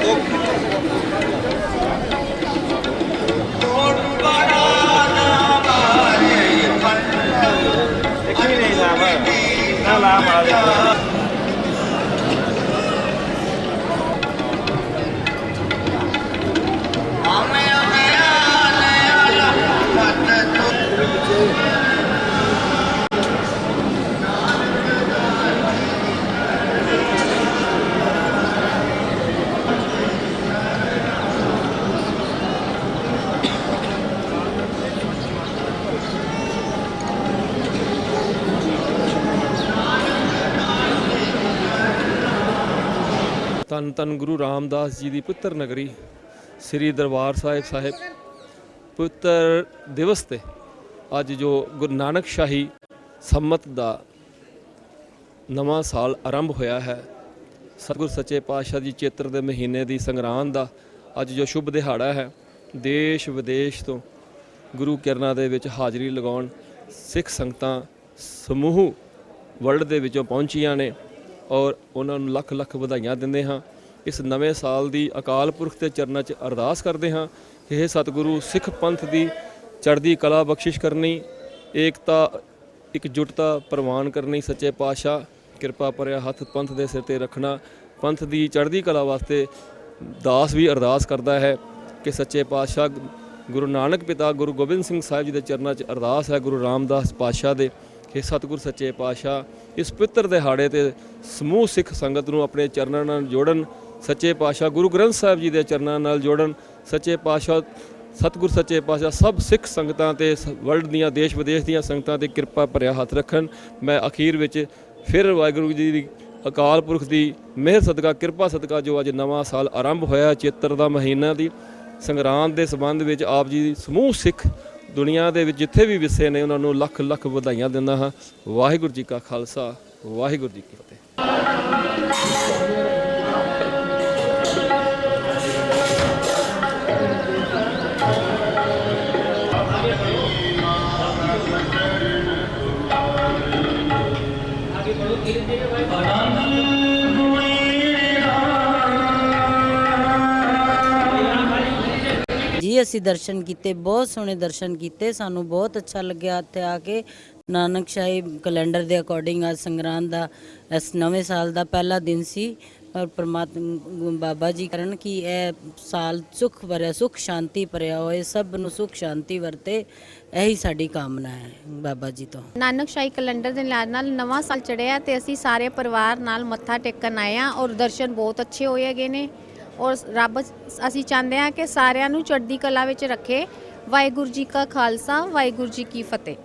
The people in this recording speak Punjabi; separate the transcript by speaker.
Speaker 1: 꼭 ਧੰਨ ਧੰਨ ਗੁਰੂ ਰਾਮਦਾਸ ਜੀ ਦੀ ਪੁੱਤਰ ਨਗਰੀ ਸ੍ਰੀ ਦਰਬਾਰ ਸਾਹਿਬ ਸਾਹਿਬ ਪੁੱਤਰ ਦਿਵਸ ਤੇ ਅੱਜ ਜੋ ਗੁਰੂ ਨਾਨਕ ਸ਼ਾਹੀ ਸੰਮਤ ਦਾ ਨਵਾਂ ਸਾਲ ਆਰੰਭ ਹੋਇਆ ਹੈ, ਸਤਿਗੁਰ ਸੱਚੇ ਪਾਤਸ਼ਾਹ ਜੀ ਚੇਤਰ ਦੇ ਮਹੀਨੇ ਦੀ ਸੰਗਰਾਂਦ ਦਾ ਅੱਜ ਜੋ ਸ਼ੁਭ ਦਿਹਾੜਾ ਹੈ, ਦੇਸ਼ ਵਿਦੇਸ਼ ਤੋਂ ਗੁਰੂ ਕਿਰਨਾਂ ਦੇ ਵਿੱਚ ਹਾਜ਼ਰੀ ਲਗਾਉਣ ਸਿੱਖ ਸੰਗਤਾਂ ਸਮੂਹ ਵਰਲਡ ਦੇ ਵਿੱਚੋਂ ਪਹੁੰਚੀਆਂ ਨੇ। ਔਰ ਉਹਨਾਂ ਨੂੰ ਲੱਖ ਲੱਖ ਵਧਾਈਆਂ ਦਿੰਦੇ ਹਾਂ। ਇਸ ਨਵੇਂ ਸਾਲ ਦੀ ਅਕਾਲ ਪੁਰਖ ਦੇ ਚਰਨਾਂ 'ਚ ਅਰਦਾਸ ਕਰਦੇ ਹਾਂ ਕਿ ਇਹ ਸਤਿਗੁਰੂ, ਸਿੱਖ ਪੰਥ ਦੀ ਚੜ੍ਹਦੀ ਕਲਾ ਬਖਸ਼ਿਸ਼ ਕਰਨੀ, ਏਕਤਾ, ਇਕਜੁੱਟਤਾ ਪ੍ਰਵਾਨ ਕਰਨੀ, ਸੱਚੇ ਪਾਤਸ਼ਾਹ, ਕਿਰਪਾ ਭਰਿਆ ਹੱਥ ਪੰਥ ਦੇ ਸਿਰ ਤੇ ਰੱਖਣਾ, ਪੰਥ ਦੀ ਚੜ੍ਹਦੀ ਕਲਾ ਵਾਸਤੇ ਦਾਸ ਵੀ ਅਰਦਾਸ ਕਰਦਾ ਹੈ ਕਿ ਸੱਚੇ ਪਾਤਸ਼ਾਹ ਗੁਰੂ ਨਾਨਕ ਪਿਤਾ ਗੁਰੂ ਗੋਬਿੰਦ ਸਿੰਘ ਸਾਹਿਬ ਜੀ ਦੇ ਚਰਨਾਂ 'ਚ ਅਰਦਾਸ ਹੈ ਗੁਰੂ ਰਾਮਦਾਸ ਪਾਤਸ਼ਾਹ ਦੇ। ਕਿ ਸਤਿਗੁਰ ਸੱਚੇ ਪਾਤਸ਼ਾਹ ਇਸ ਪਵਿੱਤਰ ਦਿਹਾੜੇ ਤੇ ਸਮੂਹ ਸਿੱਖ ਸੰਗਤ ਨੂੰ ਆਪਣੇ ਚਰਨਾਂ ਨਾਲ ਜੋੜਨ, ਸੱਚੇ ਪਾਤਸ਼ਾਹ ਗੁਰੂ ਗ੍ਰੰਥ ਸਾਹਿਬ ਜੀ ਦੇ ਚਰਨਾਂ ਨਾਲ ਜੋੜਨ, ਸੱਚੇ ਪਾਤਸ਼ਾਹ, ਸਤਿਗੁਰ ਸੱਚੇ ਪਾਤਸ਼ਾਹ ਸਭ ਸਿੱਖ ਸੰਗਤਾਂ ਤੇ ਵਰਲਡ ਦੀਆਂ, ਦੇਸ਼ ਵਿਦੇਸ਼ ਦੀਆਂ ਸੰਗਤਾਂ ਤੇ ਕਿਰਪਾ ਭਰਿਆ ਹੱਥ ਰੱਖਣ। ਮੈਂ ਅਖੀਰ ਵਿੱਚ ਫਿਰ ਵਾਹਿਗੁਰੂ ਜੀ ਦੀ ਅਕਾਲ ਪੁਰਖ ਦੀ ਮਿਹਰ ਸਦਕਾ, ਕਿਰਪਾ ਸਦਕਾ, ਜੋ ਅੱਜ ਨਵਾਂ ਸਾਲ ਆਰੰਭ ਹੋਇਆ ਚੇਤਰ ਦਾ ਮਹੀਨਾ ਦੀ ਸੰਗਰਾਂਦ ਦੇ ਸੰਬੰਧ ਵਿੱਚ ਆਪ ਜੀ ਦੀ ਸਮੂਹ ਸਿੱਖ ਦੁਨੀਆ ਦੇ ਵਿੱਚ ਜਿੱਥੇ ਵੀ ਵਿਸੇ ਨੇ, ਉਹਨਾਂ ਨੂੰ ਲੱਖ ਲੱਖ ਵਧਾਈਆਂ ਦਿੰਦਾ ਹਾਂ। ਵਾਹਿਗੁਰੂ ਜੀ ਕਾ ਖਾਲਸਾ, ਵਾਹਿਗੁਰੂ ਜੀ ਕੀ ਫਤਿਹ।
Speaker 2: ਜੀ ਅਸੀਂ ਦਰਸ਼ਨ ਕੀਤੇ, ਬਹੁਤ ਸੋਹਣੇ ਦਰਸ਼ਨ ਕੀਤੇ, ਸਾਨੂੰ ਬਹੁਤ ਅੱਛਾ ਲੱਗਿਆ ਇੱਥੇ ਆ ਕੇ। ਨਾਨਕ ਸ਼ਾਹੀ ਕੈਲੰਡਰ ਦੇ ਅਕੋਰਡਿੰਗ ਅੱਜ ਸੰਗਰਾਂਦ ਦਾ, ਇਸ ਨਵੇਂ ਸਾਲ ਦਾ ਪਹਿਲਾ ਦਿਨ ਸੀ। ਔਰ ਪ੍ਰਮਾਤਮਾ ਬਾਬਾ ਜੀ ਕਰਨ ਕਿ ਇਹ ਸਾਲ ਸੁਖ ਭਰਿਆ, ਸੁਖ ਸ਼ਾਂਤੀ ਭਰਿਆ ਹੋਏ, ਸਭ ਨੂੰ ਸੁਖ ਸ਼ਾਂਤੀ ਵਰਤੇ। ਇਹੀ ਸਾਡੀ ਕਾਮਨਾ ਹੈ ਬਾਬਾ ਜੀ ਤੋਂ।
Speaker 3: ਨਾਨਕ ਸ਼ਾਹੀ ਕੈਲੰਡਰ ਦੇ ਨਾਲ ਨਾਲ ਨਵਾਂ ਸਾਲ ਚੜਿਆ ਤੇ ਅਸੀਂ ਸਾਰੇ ਪਰਿਵਾਰ ਨਾਲ ਮੱਥਾ ਟੇਕਣ ਆਏ ਆ ਔਰ ਦਰਸ਼ਨ ਬਹੁਤ ਅੱਛੇ ਹੋਏ ਹੈਗੇ ਨੇ। ਔਰ ਰੱਬ ਅਸੀਂ ਚਾਹੁੰਦੇ ਹਾਂ ਕਿ ਸਾਰਿਆਂ ਨੂੰ ਚੜ੍ਹਦੀ ਕਲਾ ਵਿੱਚ ਰੱਖੇ। ਵਾਹਿਗੁਰੂ ਜੀ ਕਾ ਖਾਲਸਾ, ਵਾਹਿਗੁਰੂ ਜੀ ਕੀ ਫਤਿਹ।